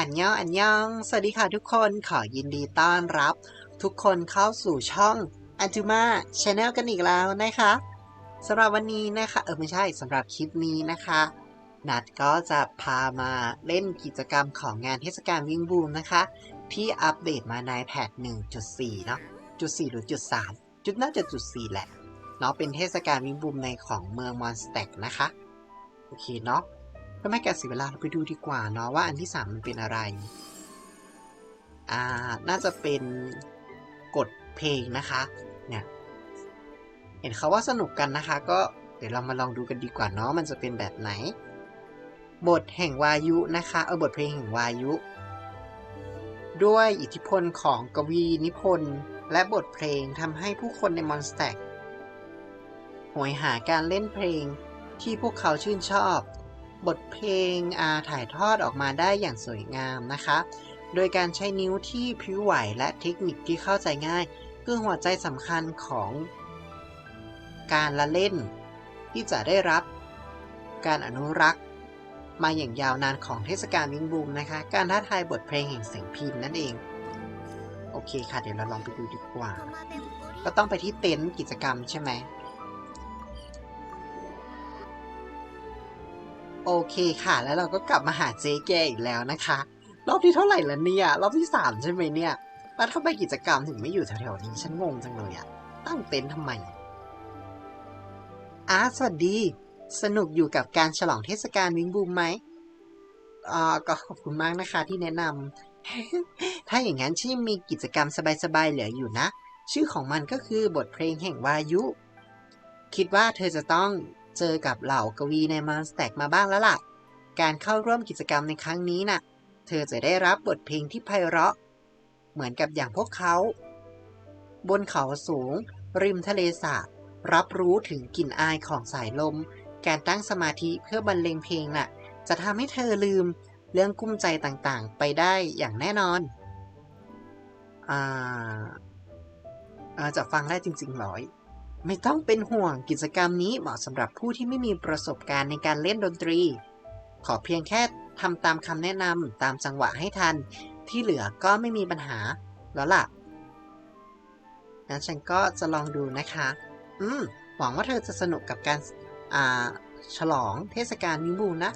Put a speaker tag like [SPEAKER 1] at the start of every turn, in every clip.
[SPEAKER 1] อันยองอันยอง สวัสดีค่ะทุกคนขอยินดีต้อนรับ ทุกคนเข้าสู่ช่องอันจูมาชาแนลกันอีกแล้วนะคะสำหรับวันนี้นะคะเออไม่ใช่สำหรับคลิปนี้นะคะ นัดก็จะพามาเล่นกิจกรรมของงานเทศกาลวิ่งบูมนะคะ ที่อัปเดตมาในแพท 1.4 เนาะจุด 4 หรือจุด 3 จุดน่าจะจุด 4 แหละเนาะเป็นเทศกาลวิ่งบูมในของเมืองมอนสเต็กนะคะ โอเคเนาะ เพื่อไม่แก่เสียเวลาเราไปดูดีกว่าเนาะว่าอันที่ 3 มันเป็นอะไร อ่า น่าจะเป็นกฎเพลงนะคะ เนี่ย เห็นเขาว่าสนุกกันนะคะ ก็เดี๋ยวเรามาลองดูกันดีกว่าเนาะมันจะเป็นแบบไหน บทแห่งวายุนะคะ เออบทเพลงแห่งวายุ ด้วยอิทธิพลของกวีนิพนธ์และบทเพลงทำให้ผู้คนในมอนสแต็กหวยหาการเล่นเพลงที่พวกเขาชื่นชอบ บทเพลงอาถ่ายทอดออกมาได้อย่างสวยงามนะคะ โดยการใช้นิ้วที่พริ้วไหวและเทคนิคที่เข้าใจง่าย คือหัวใจสำคัญของการละเล่น ที่จะได้รับการอนุรักษ์มาอย่างยาวนานของเทศกาลวิงบูมนะคะ การท้าทายบทเพลงแห่งเสียงพินนั่นเอง โอเคค่ะ เดี๋ยวเราลองไปดูดีกว่า ก็ต้องไปที่เต็นท์กิจกรรมใช่ไหม โอเคค่ะ แล้วเราก็กลับมาหาเจ๊แกอีกแล้วนะคะ รอบที่เท่าไหร่แล้วเนี่ย รอบที่สามใช่ไหมเนี่ยแล้วทำไมกิจกรรมถึงไม่อยู่แถวๆนี้ฉันงงจังเลยอะตั้งเต็นท์ทำไมอาสวัสดี สนุกอยู่กับการฉลองเทศกาลวิงบูมไหมอ่าก็ขอบคุณมากนะคะที่แนะนำถ้าอย่างนั้นชี่มีกิจกรรมสบายๆเหลืออยู่นะ ชื่อของมันก็คือบทเพลงแห่งวายุ คิดว่าเธอจะต้อง เจอกับเหล่ากวีในมอนสแต็กมาบ้างแล้วล่ะ การเข้าร่วมกิจกรรมในครั้งนี้น่ะ เธอจะได้รับบทเพลงที่ไพเราะ เหมือนกับอย่างพวกเขา บนเขาสูง ริมทะเลสาบรับรู้ถึงกลิ่นอายของสายลม การตั้งสมาธิเพื่อบรรเลงเพลงน่ะ จะทำให้เธอลืมเรื่องกุ้มใจต่างๆ ไปได้อย่างแน่นอน อ่าอาจะฟังได้จริงๆหรอ ไม่ต้องเป็นห่วงกิจกรรมนี้เหมาะสำหรับผู้ที่ไม่มีประสบการณ์ในการเล่นดนตรี ขอเพียงแค่ทำตามคำแนะนำตามจังหวะให้ทัน ที่เหลือก็ไม่มีปัญหาแล้วล่ะ งั้นฉันก็จะลองดูนะคะ อืม หวังว่าเธอจะสนุกกับการอ่าฉลองเทศกาลนิบูนะ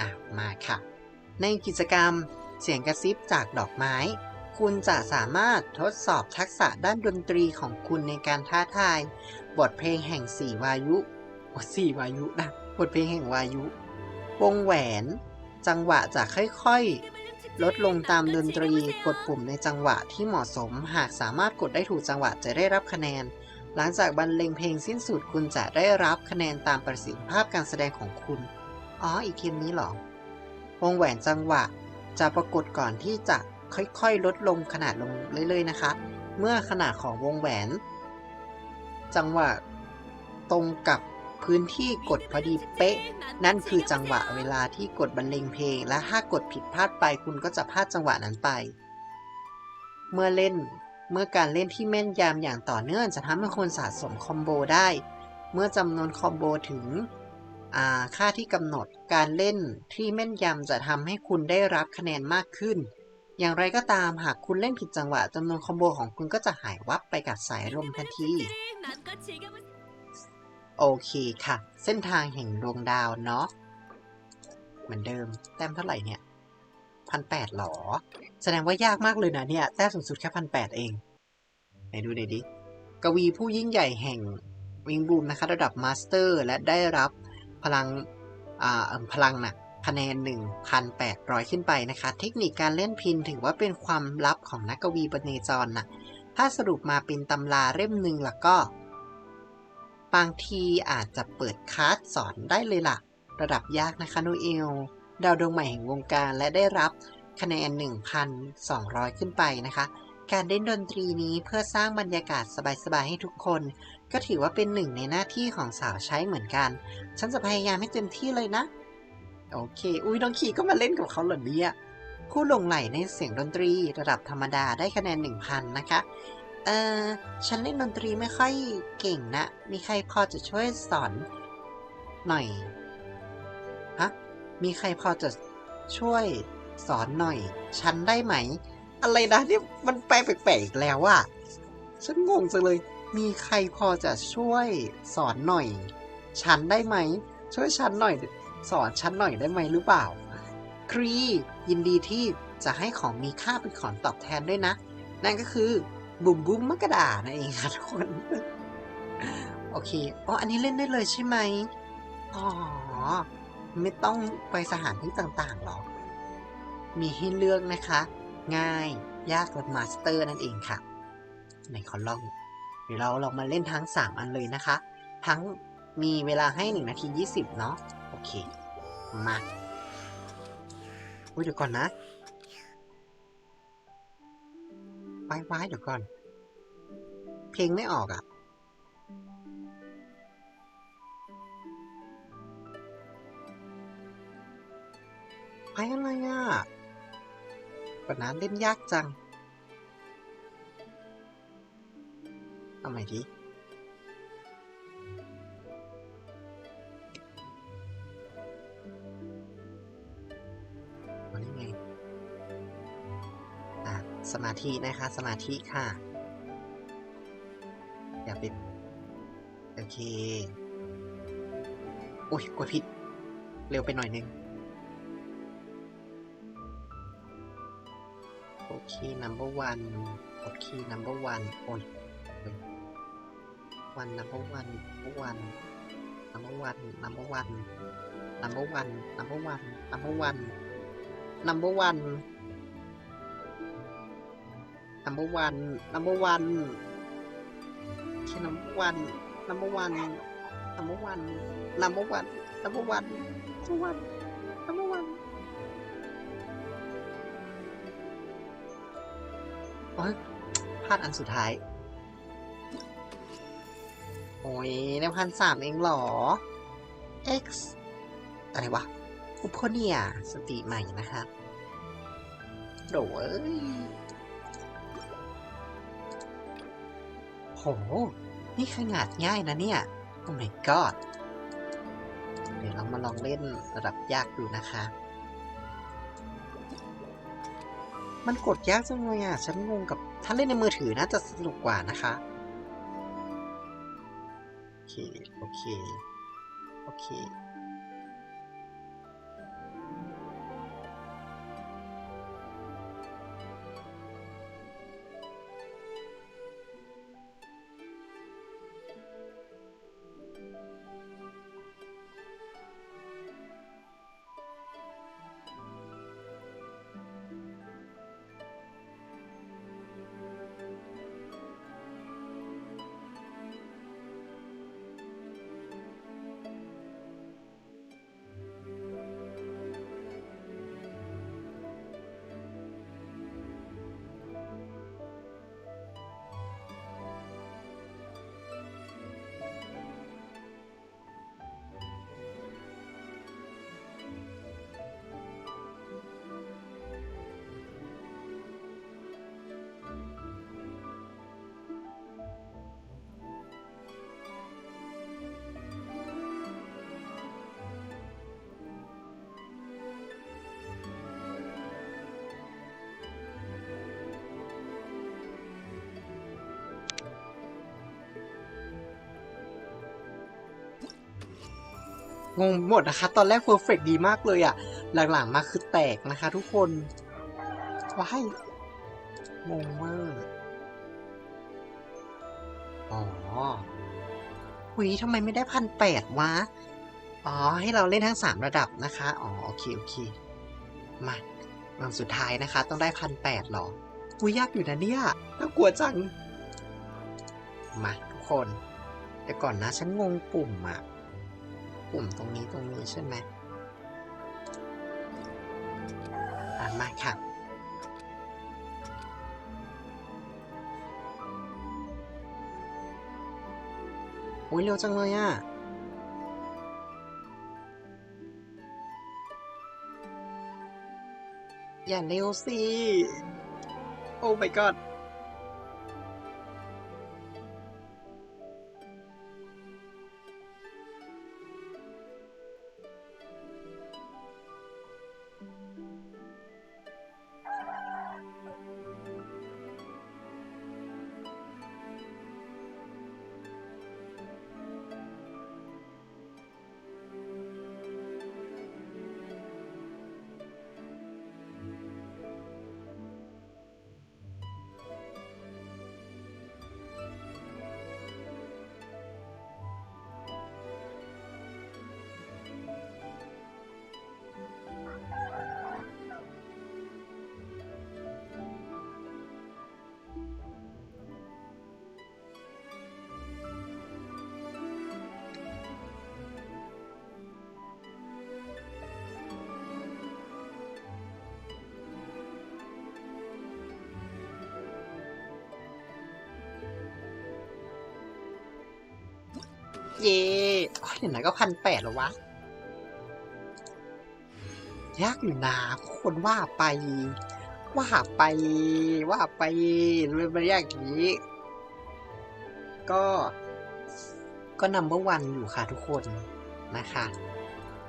[SPEAKER 1] อะ มาค่ะ ในกิจกรรมเสียงกระซิบจากดอกไม้ คุณจะสามารถทดสอบทักษะด้านดนตรีของคุณในการท้าทาย บทเพลงแห่งสี่วายุสี่วายุนะบทเพลงแห่งวายุ วงแหวน จังหวะจะค่อยๆ ลดลงตามดนตรี กดปุ่มในจังหวะที่เหมาะสม หากสามารถกดได้ถูกจังหวะจะได้รับคะแนน หลังจากบรรเลงเพลงสิ้นสุดคุณจะได้รับคะแนนตามประสิทธิภาพการแสดงของคุณ อ๋อ อีกทีมนี้หรอ วงแหวนจังหวะจะปรากฏก่อนที่จะ ค่อยๆ ลดลงขนาดลงเรื่อยๆนะคะ เมื่อขนาดของวงแหวน จังหวะตรงกับพื้นที่กดพอดีเป๊ะ นั่นคือจังหวะเวลาที่กดบรรเลงเพลง และถ้ากดผิดพลาดไปคุณก็จะพลาดจังหวะนั้นไป เมื่อเล่นเมื่อการเล่นที่แม่นยำอย่างต่อเนื่องจะทำให้คนสะสมคอมโบได้ เมื่อจำนวนคอมโบถึงค่าที่กำหนดการเล่นที่แม่นยำจะทำให้คุณได้รับคะแนนมากขึ้น อย่างไรก็ตามหากคุณเล่นผิดจังหวะจำนวนคอมโบของคุณก็จะหายวับไปกับสายลมทันที โอเคค่ะ เส้นทางแห่งดวงดาวเนาะเหมือนเดิม แต้มเท่าไหร่เนี่ยพันแปดหรอ แสดงว่ายากมากเลยนะเนี่ย แต้มสูงสุดแค่พันแปดเอง ไหนดูหน่อยดิ กวีผู้ยิ่งใหญ่แห่งวิงบูมนะคะ ระดับมาสเตอร์ และได้รับพลัง อ่าพลังน่ะ คะแนน 1,800 ขึ้นไปนะคะ เทคนิคการเล่นพินถือว่าเป็นความลับของนักกวีบเนจรน่ะถ้าสรุปมาเป็นตำราเล่มหนึ่งแล้วก็ บางทีอาจจะเปิดคลาสสอนได้เลยล่ะ ระดับยากนะคะโนเอล ดาวดวงใหม่แห่งวงการและได้รับคะแนน 1,200 ขึ้นไปนะคะ การเล่นดนตรีนี้เพื่อสร้างบรรยากาศสบายๆให้ทุกคน ก็ถือว่าเป็นหนึ่งในหน้าที่ของสาวใช้เหมือนกัน ฉันจะพยายามให้เต็มที่เลยนะ โอเค อุ้ยน้องขีก็มาเล่นกับเขาเหรอเนี่ยผู้หลงไหลในเสียงดนตรีระดับธรรมดาได้คะแนน 1,000 นะคะ เออฉันเล่นดนตรีไม่ค่อยเก่งนะ มีใครพอจะช่วยสอนหน่อย ฮะ มีใครพอจะช่วยสอนหน่อย ฉันได้ไหม อะไรนะนี่มันแปลกแปลกๆอีกแล้วอะฉันงงจังเลย มีใครพอจะช่วยสอนหน่อย ฉันได้ไหม ช่วยฉันหน่อย สอนฉันหน่อยได้ไหมหรือเปล่า ครี ยินดีที่จะให้ของมีค่าเป็นของตอบแทนด้วยนะ นั่นก็คือบุ๋มบุ้มมะกระดานั่นเองค่ะทุกคน โอเค อ๋อ อันนี้เล่นได้เลยใช่ไหม อ๋อ ไม่ต้องไปสถานที่ต่างๆหรอ มีให้เลือกนะคะ ง่าย ยากกับมาสเตอร์นั่นเองค่ะไหนขอลองเดี๋ยวเราลองมาเล่นทั้ง 3 อันเลยนะคะ ทั้งมีเวลาให้ 1 นาที 20 เนาะ เค มาอุ้ยเดี๋ยวก่อนนะไว้ไว้เดี๋ยวก่อน เพลงไม่ออกอะ่ะ ไปอะไรอะ่ะก่อนนเล่นยากจัง เอาใหม่ดิ สมาธินะคะ สมาธิค่ะ อย่าไปโอเคโอ้ยกดผิด เร็วไปหน่อยนึง โอเค number one โอเค number one โอ้ย one number one number one number one number one number one number one number one number one number one number one แค่ number one number one number one number one number one number one number one โอ้ยพลาดอันสุดท้าย โอ้ยในพันสามเองเหรอ x อะไรวะอุปเนียสติใหม่นะคะโดเอ้ย ห นี่ขนาดง่ายนะเนี่ย โอ้ my god เดี๋ยวเรามาลองเล่นระดับยากดูนะคะ มันกดยากจังเลยอะ ฉันงงกับ ถ้าเล่นในมือถือน่าจะสนุกกว่านะคะ โอเค โอเค โอเค งงหมดนะคะ ตอนแรกเพอร์เฟกดีมากเลยอะหลังๆมาคือแตกนะคะทุกคน ว้ายงงมากอ๋อหุยทำไมไม่ได้พันแปดวะ อ๋อ ให้เราเล่นทั้งสามระดับนะคะ อ๋อ โอเค โอเค มาวันสุดท้ายนะคะ ต้องได้พันแปดหรอหุยยากอยู่นะเนี่ย น่ากลัวจัง มาทุกคนเดี๋ยวก่อนนะ ฉันงงปุ่มอะ ปุ่มตรงนี้ตรงนี้ใช่ไหมอะมาค่ะอุ้ยเร็วจังเลยอะอย่าเร็วสิ โอ้ my god เย่อยอย่างก็พันแปดแล้ววะ ยากอยู่นะคนว่าไป ว่าไป ว่าไปเลยมันยากอย่างนี้ ก็ก็นัมเบอร์วันอยู่ค่ะทุกคนนะคะ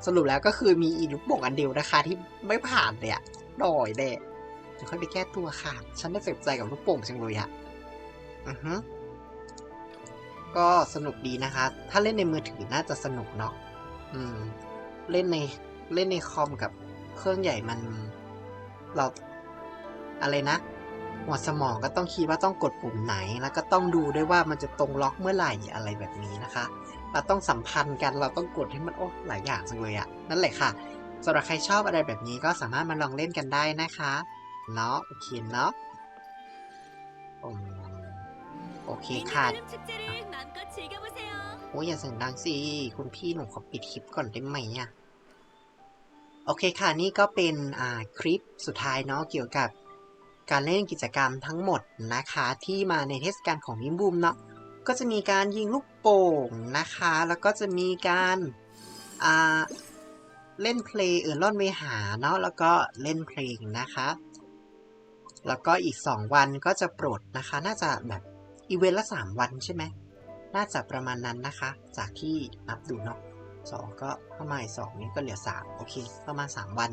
[SPEAKER 1] สรุปแล้วก็คือมีอีลูกโป่งอันเดียวนะคะ ที่ไม่ผ่านเลยอะดอยแดะเดี๋ยวค่อยไปแก้ตัวค่ะ ฉันได้เสพใจกับลูกโป่งจังเลยอะอือฮึ ก็สนุกดีนะคะ ถ้าเล่นในมือถือน่าจะสนุกเนาะอืม เล่นในเล่นในคอมกับเครื่องใหญ่มัน เราอะไรนะ หัวสมองก็ต้องคิดว่าต้องกดปุ่มไหน แล้วก็ต้องดูด้วยว่ามันจะตรงล็อกเมื่อไหร่อะไรแบบนี้นะคะ เราต้องสัมพันธ์กันเราต้องกดให้มันโอ้หลายอย่างจังเลยอะนั่นแหละค่ะสำหรับใครชอบอะไรแบบนี้ก็สามารถมาลองเล่นกันได้นะคะ เนาะโอเคเนาะ โอเคค่ะโอ้ยอย่าเสียงดังสิ คุณพี่หนูขอปิดคลิปก่อนได้ไหมอะโอเคค่ะ นี่ก็เป็นคลิปสุดท้ายเนาะเกี่ยวกับการเล่นกิจกรรมทั้งหมดนะคะ ที่มาในเทศกาลของยิมบูมเนาะก็จะมีการยิงลูกโป่งนะคะ แล้วก็จะมีการเล่นเพลงเออล่อนเวหาเนาะแล้วก็เล่นเพลงนะคะ แล้วก็อีก 2 วันก็จะปลดนะคะ น่าจะแบบ อีเวนต์ละ3วันใช่ไหม น่าจะประมาณนั้นนะคะ จากที่นับดูเนาะสองก็ประมาณสองนี้ก็เหลือสามโอเค ประมาณสามวัน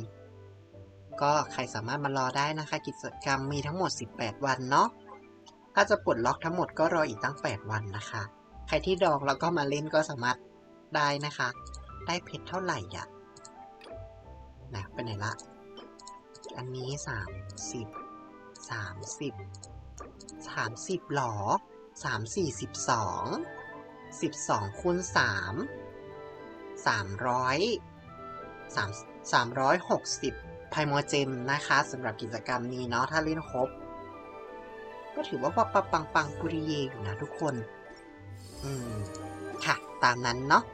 [SPEAKER 1] ก็ใครสามารถมารอได้นะคะ กิจกรรมมีทั้งหมด 18 วันเนาะ ถ้าจะปลดล็อกทั้งหมดก็รออีกตั้ง 8 วันนะคะ ใครที่ดองแล้วก็มาเล่นก็สามารถได้นะคะ ได้เพชรเท่าไหร่อะนะไปไหนละ อันนี้สามสิบสามสิบ สามสิบหรอสามสี่สิบสองสิบสองคูณสามสามร้อยสามสามร้อยหกสิบไพโมเจมนะคะสำหรับกิจกรรมนี้เนาะถ้าเล่นครบ ก็ถือว่าปังปังปังปังปุริเยอยู่นะทุกคน อืม ค่ะ ตามนั้นเนาะ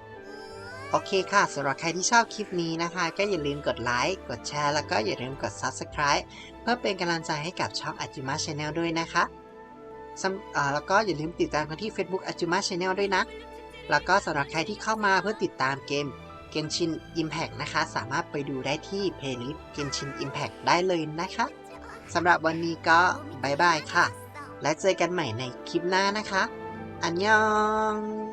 [SPEAKER 1] โอเคค่ะสำหรับใครที่ชอบคลิปนี้นะคะ ก็อย่าลืมกดไลค์ กดแชร์ แล้วก็อย่าลืมกด Subscribe พื่อเป็นกำลังใจให้กับช่อง Ajuma Channel ด้วยนะคะแล้วก็อย่าลืมติดตามกันที่ Facebook Ajuma Channel ด้วยนะ แล้วก็สำหรับใครที่เข้ามาเพื่อติดตามเกม Genshin Impact นะคะ สามารถไปดูได้ที่ Playlist Genshin Impact ได้เลยนะคะสำหรับวันนี้ก็บายบายค่ะ และเจอกันใหม่ในคลิปหน้านะคะ อันยอง